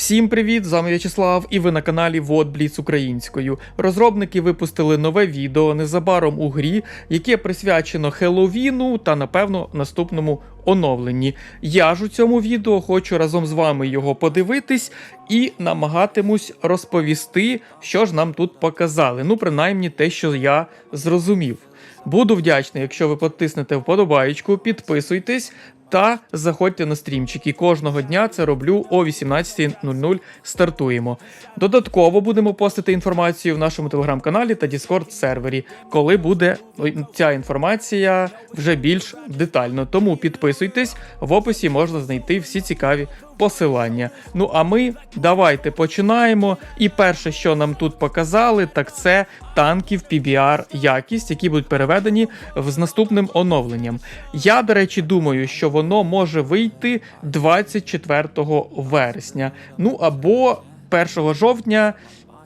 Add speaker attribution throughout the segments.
Speaker 1: Всім привіт! З вами В'ячеслав і ви на каналі Вот Бліц українською. Розробники випустили нове відео незабаром у грі, яке присвячено Хеллоуіну та, напевно, наступному оновленні. Я ж у цьому відео хочу разом з вами його подивитись і намагатимусь розповісти, що ж нам тут показали. Ну, принаймні те, що я зрозумів. Буду вдячний, якщо ви потиснете вподобаєчку, підписуйтесь та заходьте на стрімчики. Кожного дня це роблю о 18.00 стартуємо. Додатково будемо постити інформацію в нашому телеграм-каналі та Discord сервері, коли буде ця інформація вже більш детально. Тому підписуйтесь, в описі можна знайти всі цікаві посилання. Ну а ми давайте починаємо. І перше, що нам тут показали, так це танків PBR якість, які будуть переведені з наступним оновленням. Я, до речі, думаю, що воно може вийти 24 вересня. Ну або 1 жовтня,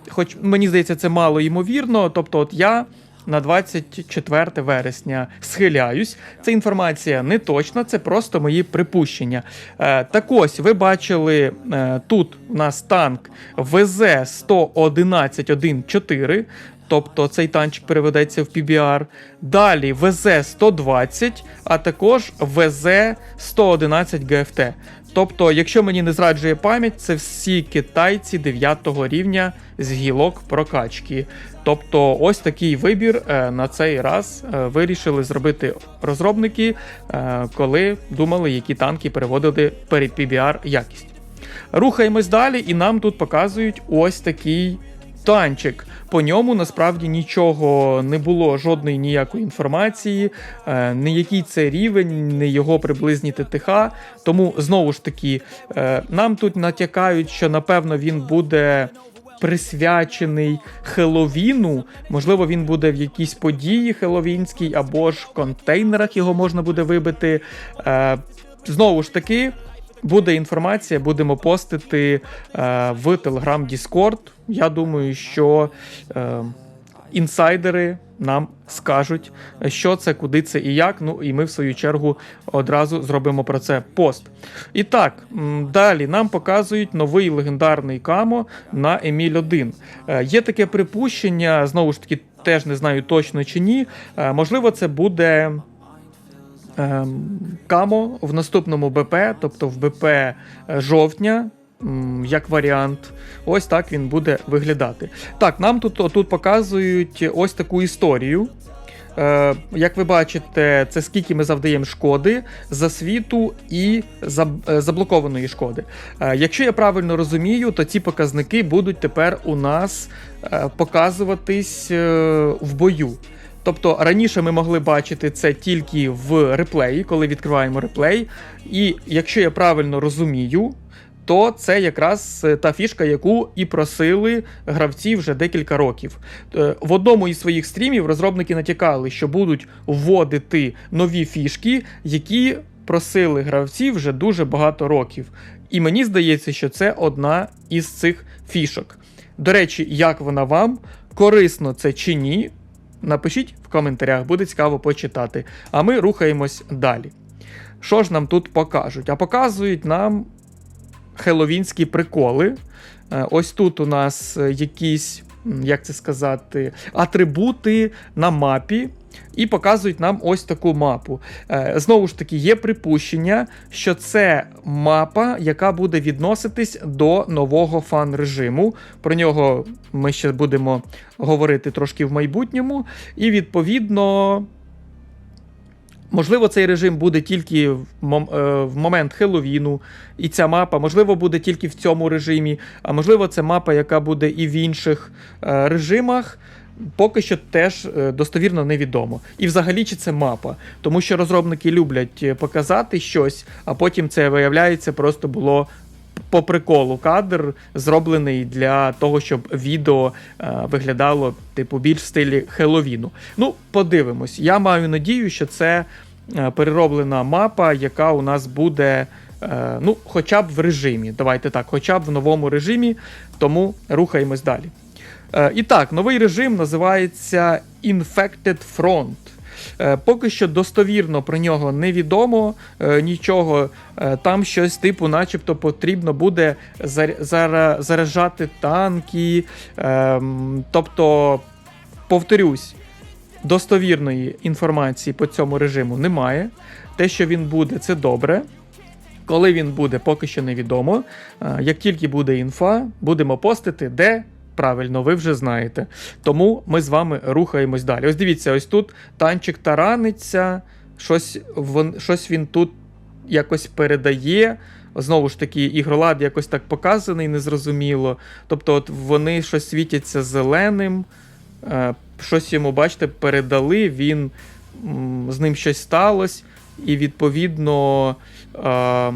Speaker 1: хоч мені здається, це мало ймовірно. Тобто, от я. На 24 вересня схиляюсь. Це інформація не точна, це просто мої припущення. Е, так ось, ви бачили е, тут у нас танк ВЗ 11114, тобто цей танчик переведеться в PBR. Далі ВЗ 120, а також ВЗ 111 ГФТ. Тобто, якщо мені не зраджує пам'ять, це всі китайці 9 рівня з гілок прокачки. Тобто, ось такий вибір е, на цей раз е, вирішили зробити розробники, е, коли думали, які танки переводили перед PBR якість. Рухаємось далі, і нам тут показують ось такий танчик. По ньому насправді нічого не було, жодної ніякої інформації, е, не який це рівень, не його приблизні ТТХ. Тому знову ж таки, е, нам тут натякають, що напевно він буде. Присвячений Хеловіну, можливо, він буде в якійсь події Хеловінській, або ж в контейнерах його можна буде вибити. Е, знову ж таки, буде інформація, будемо постити е, в Telegram Discord. Я думаю, що е, інсайдери нам скажуть, що це, куди це і як. Ну і ми, в свою чергу, одразу зробимо про це пост. І так, далі нам показують новий легендарний камо на Еміль 1. Е, є таке припущення, знову ж таки, теж не знаю точно чи ні. Е, можливо, це буде. Ем, Камо в наступному БП, тобто в БП е, жовтня, як варіант. Ось так він буде виглядати. Так, нам тут, тут показують ось таку історію. Е, як ви бачите, це скільки ми завдаємо шкоди за світу і заб- е, заблокованої шкоди. Е, якщо я правильно розумію, то ці показники будуть тепер у нас е, показуватись в бою. Тобто раніше ми могли бачити це тільки в реплеї, коли відкриваємо реплей. І якщо я правильно розумію, то це якраз е, та фішка, яку і просили гравці вже декілька років. Е, В одному із своїх стрімів розробники натякали, що будуть вводити нові фішки, які просили гравці вже дуже багато років. І мені здається, що це одна із цих фішок. До речі, як вона вам? Корисно це чи ні? Напишіть в коментарях, буде цікаво почитати. А ми рухаємось далі. Що ж нам тут покажуть? А показують нам хеловінські приколи. Е, Ось тут у нас е, якісь, як це сказати, атрибути на мапі. І показують нам ось таку мапу. Е, Знову ж таки, є припущення, що це мапа, яка буде відноситись до нового фан-режиму. Про нього ми ще будемо говорити трошки в майбутньому. І відповідно. Можливо, цей режим буде тільки в, е, момент Хеллоуіну, і ця мапа, можливо, буде тільки в цьому режимі, а можливо, це мапа, яка буде і в інших е, режимах. Поки що теж е, достовірно невідомо. І взагалі чи це мапа, тому що розробники люблять е, показати щось, а потім це виявляється просто було по приколу кадр, зроблений для того, щоб відео е, виглядало типу більш в стилі Хеллоуіну. Ну, подивимось. Я маю надію, що це перероблена мапа, яка у нас буде. Ну, хоча б в режимі. Давайте так, хоча б в новому режимі, тому рухаємось далі. Е, І так, новий режим називається Infected Front. Е, Поки що достовірно про нього невідомо е, нічого. Там щось типу, начебто, потрібно буде зар- заряджати танки. Ем, Тобто, повторюсь, достовірної інформації по цьому режиму немає. Те, що він буде, це добре. Коли він буде, поки що невідомо. Як тільки буде інфа, будемо постити, де. Правильно, ви вже знаєте. Тому ми з вами рухаємось далі. Ось дивіться, ось тут танчик тараниться, щось, вон, щось він тут якось передає. Знову ж таки, ігролад якось так показаний, незрозуміло. Тобто, от вони щось світяться зеленим, е, щось йому, бачите, передали, він з ним щось сталося, і відповідно. Е,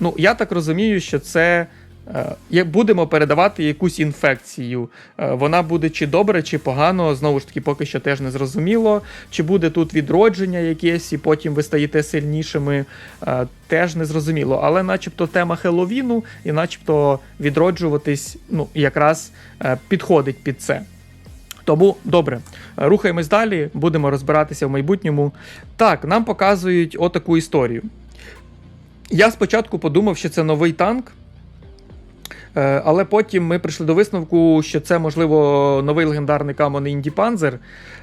Speaker 1: ну, я так розумію, що це. Е, Будемо передавати якусь інфекцію. Е, Вона буде чи добре, чи погано. Знову ж таки, поки що теж не зрозуміло. Чи буде тут відродження якесь, і потім ви стаєте сильнішими, е, теж не зрозуміло. Але, начебто, тема Хеллоуіну, і начебто відроджуватись ну, якраз підходить під це. Тому добре, рухаємось далі, будемо розбиратися в майбутньому. Так, нам показують отаку історію. Я спочатку подумав, що це новий танк. Е, Але потім ми прийшли до висновку, що це, можливо, новий легендарний камон Інді Панзер.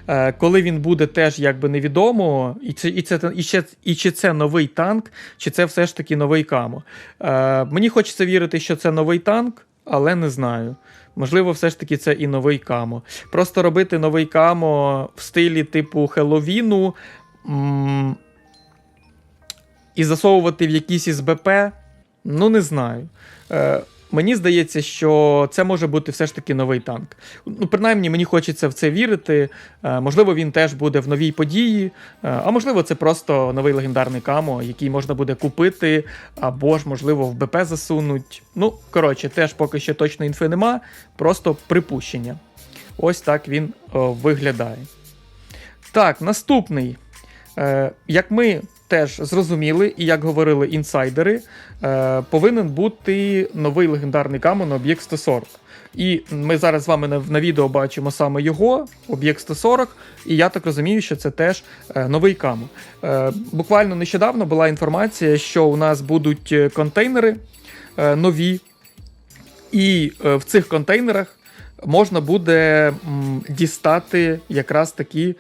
Speaker 1: Е, Коли він буде, теж якби невідомо, і, це, і, це, і, ще, і чи це новий танк, чи це все ж таки новий камо. Е, Мені хочеться вірити, що це новий танк, але не знаю. Можливо, все ж таки це і новий камо. Просто робити новий камо в стилі типу Хеллоуіну м- і засовувати в якісь із БП, ну не знаю. Е, Мені здається, що це може бути все ж таки новий танк. Ну, принаймні, мені хочеться в це вірити. Е, можливо, він теж буде в новій події, е, а можливо, це просто новий легендарний камо, який можна буде купити, або ж, можливо, в БП засунуть. Ну, коротше, теж поки що точно інфи нема, просто припущення. Ось так він о, виглядає. Так, наступний. Е, як ми теж зрозуміли, і як говорили інсайдери, е, повинен бути новий легендарний камон об'єкт 140. І ми зараз з вами на, відео бачимо саме його, об'єкт 140, і я так розумію, що це теж е, новий камон. Е, буквально нещодавно була інформація, що у нас будуть контейнери нові, і в цих контейнерах можна буде дістати якраз таки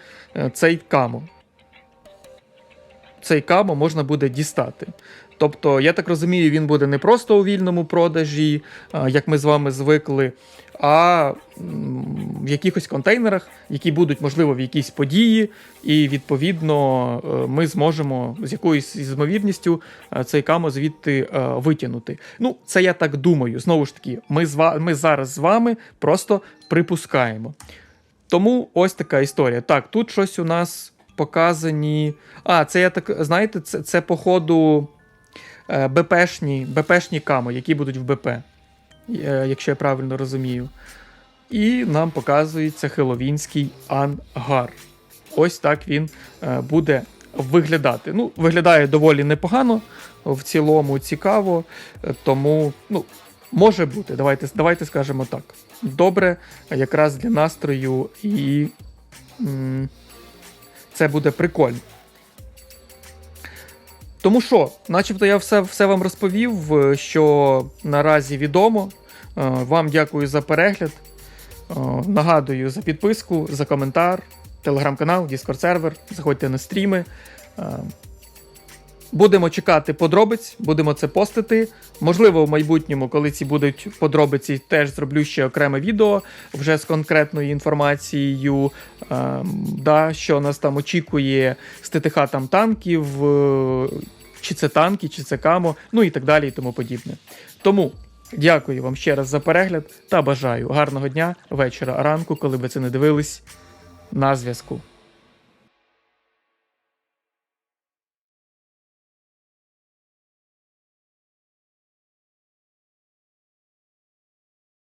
Speaker 1: цей камо. Цей камо можна буде дістати. Тобто, я так розумію, він буде не просто у вільному продажі, як ми з вами звикли, а в якихось контейнерах, які будуть, можливо, в якійсь події, і відповідно е, ми зможемо з якоюсь ймовірністю е, цей камо звідти е, витягнути. Ну, це я так думаю. Знову ж таки, ми, з ва- ми зараз з вами просто припускаємо. Тому ось така історія. Так, тут щось у нас показані. А, це я так, знаєте, це, це походу е, БПшні, БПшні камо, які будуть в БП, е, якщо я правильно розумію. І нам показується хеловінський ангар. Ось так він е, буде виглядати. Ну, виглядає доволі непогано, в цілому цікаво, тому, ну, може бути, давайте, давайте скажемо так. Добре, якраз для настрою, і м, це буде прикольно. Тому що, начебто, я все, все вам розповів, е, що наразі відомо. Е, Вам дякую за перегляд. Е, Нагадую за підписку, за коментар, телеграм-канал, Discord сервер. Заходьте на стріми. Будемо чекати подробиць, будемо це постити. Можливо, в майбутньому, коли ці будуть подробиці, теж зроблю ще окреме відео вже з конкретною інформацією, е, да, що нас там очікує з ТТХ там танків, е, чи це танки, чи це камо, ну і так далі, і тому подібне. Тому дякую вам ще раз за перегляд та бажаю гарного дня, вечора, ранку, коли ви це не дивились. На зв'язку.